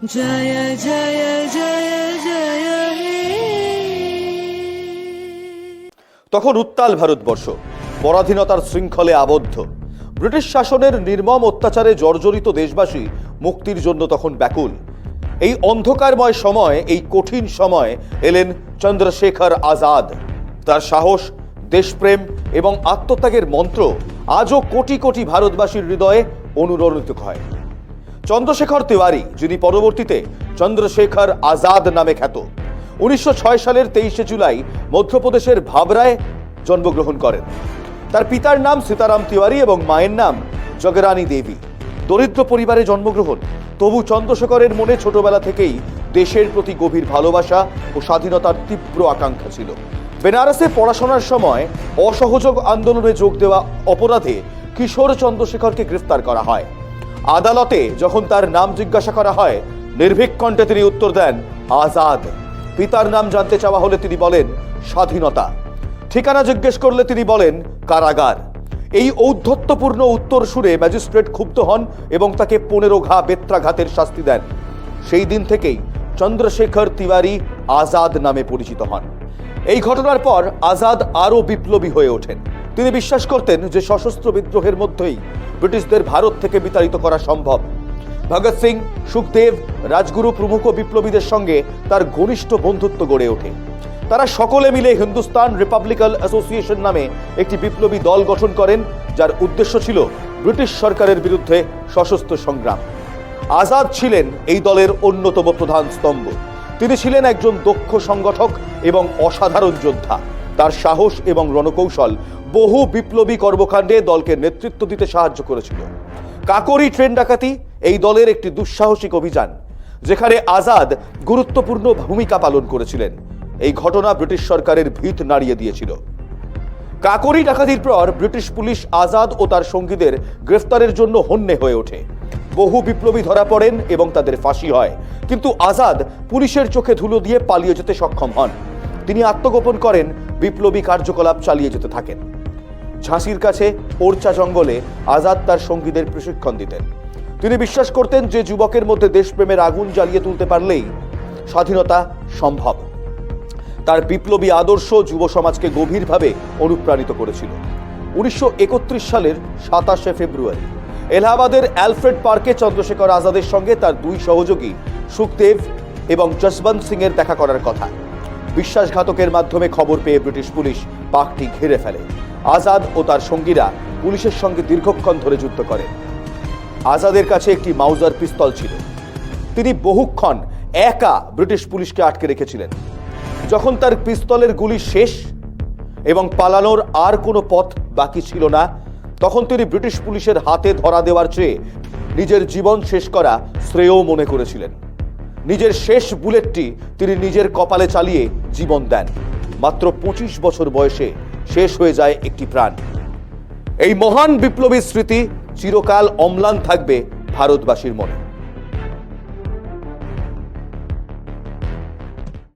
জয় জয় জয় জয় তখন উত্তাল ভারতবর্ষ, পরাধীনতার শৃঙ্খলে আবদ্ধ। ব্রিটিশ শাসনের নির্মম অত্যাচারে জর্জরিত দেশবাসী মুক্তির জন্য তখন ব্যাকুল। এই অন্ধকারময় সময়, এই কঠিন সময় এলেন চন্দ্রশেখর আজাদ। তার সাহস, দেশপ্রেম এবং আত্মত্যাগের মন্ত্র আজও কোটি কোটি ভারতবাসীর হৃদয়ে অনুরণিত হয়। চন্দ্রশেখর তিওয়ারি, যিনি পরবর্তীতে চন্দ্রশেখর আজাদ নামে খ্যাত। উনিশশো ছয় সালের তেইশে জুলাই মধ্যপ্রদেশের ভাবরায় জন্মগ্রহণ করেন। তার পিতার নাম সীতারাম তিওয়ারি এবং মায়ের নাম জগরানী দেবী। দরিদ্র পরিবারে জন্মগ্রহণ। তবু চন্দ্রশেখরের মনে ছোটবেলা থেকেই দেশের প্রতি গভীর ভালোবাসা ও স্বাধীনতার তীব্র আকাঙ্ক্ষা ছিল। বেনারসে পড়াশোনার সময় অসহযোগ আন্দোলনে যোগ দেওয়া অপরাধে কিশোর চন্দ্রশেখরকে গ্রেফতার করা হয়। আদালতে যখন তার নাম জিজ্ঞাসা করা হয়, নির্ভীক কণ্ঠে তিনি উত্তর দেন, আজাদ। পিতার নাম জানতে চাওয়া হলে তিনি বলেন, স্বাধীনতা। ঠিকানা জিজ্ঞেস করলে তিনি বলেন, কারাগার। এই ঔদ্ধত্যপূর্ণ উত্তর সুরে ম্যাজিস্ট্রেট ক্ষুব্ধ হন এবং তাকে পনেরো ঘা বেত্রাঘাতের শাস্তি দেন। সেই দিন থেকেই চন্দ্রশেখর তিওয়ারি আজাদ নামে পরিচিত হন। এই ঘটনার পর আজাদ আরও বিপ্লবী হয়ে ওঠেন। তিনি বিশ্বাস করতেন যে সশস্ত্র বিদ্রোহের মধ্যেই ব্রিটিশদের ভারত থেকে বিতাড়িত করা সম্ভব। ভগৎ সিং, সুখদেব, রাজগুরু প্রমুখ বিপ্লবীদের সঙ্গে তার ঘনিষ্ঠ বন্ধুত্ব গড়ে ওঠে। তারা সকলে মিলে হিন্দুস্তান রিপাবলিকান অ্যাসোসিয়েশন নামে একটি বিপ্লবী দল গঠন করেন, যার উদ্দেশ্য ছিল ব্রিটিশ সরকারের বিরুদ্ধে সশস্ত্র সংগ্রাম। আজাদ ছিলেন এই দলের অন্যতম প্রধান স্তম্ভ। তিনি ছিলেন একজন দক্ষ সংগঠক এবং অসাধারণ যোদ্ধা। তার সাহস এবং রণকৌশল বহু বিপ্লবী কর্মকাণ্ডে দলকে নেতৃত্ব দিতে সাহায্য করেছিল। কাকরি ট্রেন ডাকাতি এই দলের একটি দুঃসাহসিক অভিযান, যেখানে আজাদ গুরুত্বপূর্ণ ভূমিকা পালন করেছিলেন। এই ঘটনা ব্রিটিশ সরকারের ভিত নাড়িয়ে দিয়েছিল। কাকরি ডাকাতির পর ব্রিটিশ পুলিশ আজাদ ও তার সঙ্গীদের গ্রেফতারের জন্য হন্যে হয়ে ওঠে। বহু বিপ্লবী ধরা পড়েন এবং তাদের ফাঁসি হয়। কিন্তু আজাদ পুলিশের চোখে ধুলো দিয়ে পালিয়ে যেতে সক্ষম হন। তিনি আত্মগোপন করেন বিপ্লবী কার্যকলাপ চালিয়ে যেতে থাকেন। ঝাঁসির কাছে ওরচা জঙ্গলে আজাদ তার সঙ্গীদের প্রশিক্ষণ দিতেন। তিনি বিশ্বাস করতেন যে যুবকের মধ্যে দেশপ্রেমের আগুন জ্বালিয়ে তুলতে পারলেই স্বাধীনতা সম্ভব। তার বিপ্লবী আদর্শ যুব সমাজকে গভীরভাবে অনুপ্রাণিত করেছিল। উনিশশো একত্রিশ সালের সাতাশে ফেব্রুয়ারি, এলাহাবাদের অ্যালফ্রেড পার্কে চন্দ্রশেখর আজাদের সঙ্গে তার দুই সহযোগী সুখদেব এবং যশবন্ত সিং এর দেখা করার কথা। বিশ্বাসঘাতকের মাধ্যমে খবর পেয়ে ব্রিটিশ পুলিশ পার্কটি ঘিরে ফেলে। আজাদ ও তার সঙ্গীরা পুলিশের সঙ্গে দীর্ঘক্ষণ ধরে যুদ্ধ করে। আজাদের কাছে একটি মাউজার পিস্তল ছিল। তিনি বহুক্ষণ একা ব্রিটিশ পুলিশকে আটকে রেখেছিলেন। যখন তার পিস্তলের গুলি শেষ এবং পালানোর আর কোনো পথ বাকি ছিল না, তখন তিনি ব্রিটিশ পুলিশের হাতে ধরা দেওয়ার চেয়ে নিজের জীবন শেষ করা শ্রেয় মনে করেছিলেন। নিজের শেষ বুলেটটি তিনি নিজের কপালে চালিয়ে জীবন দেন। মাত্র পঁচিশ বছর বয়সে শেষ হয়ে যায় একটি প্রাণ এই মহান বিপ্লবী স্মৃতি চিরকাল অম্লান থাকবে ভারতবাসীর মনে।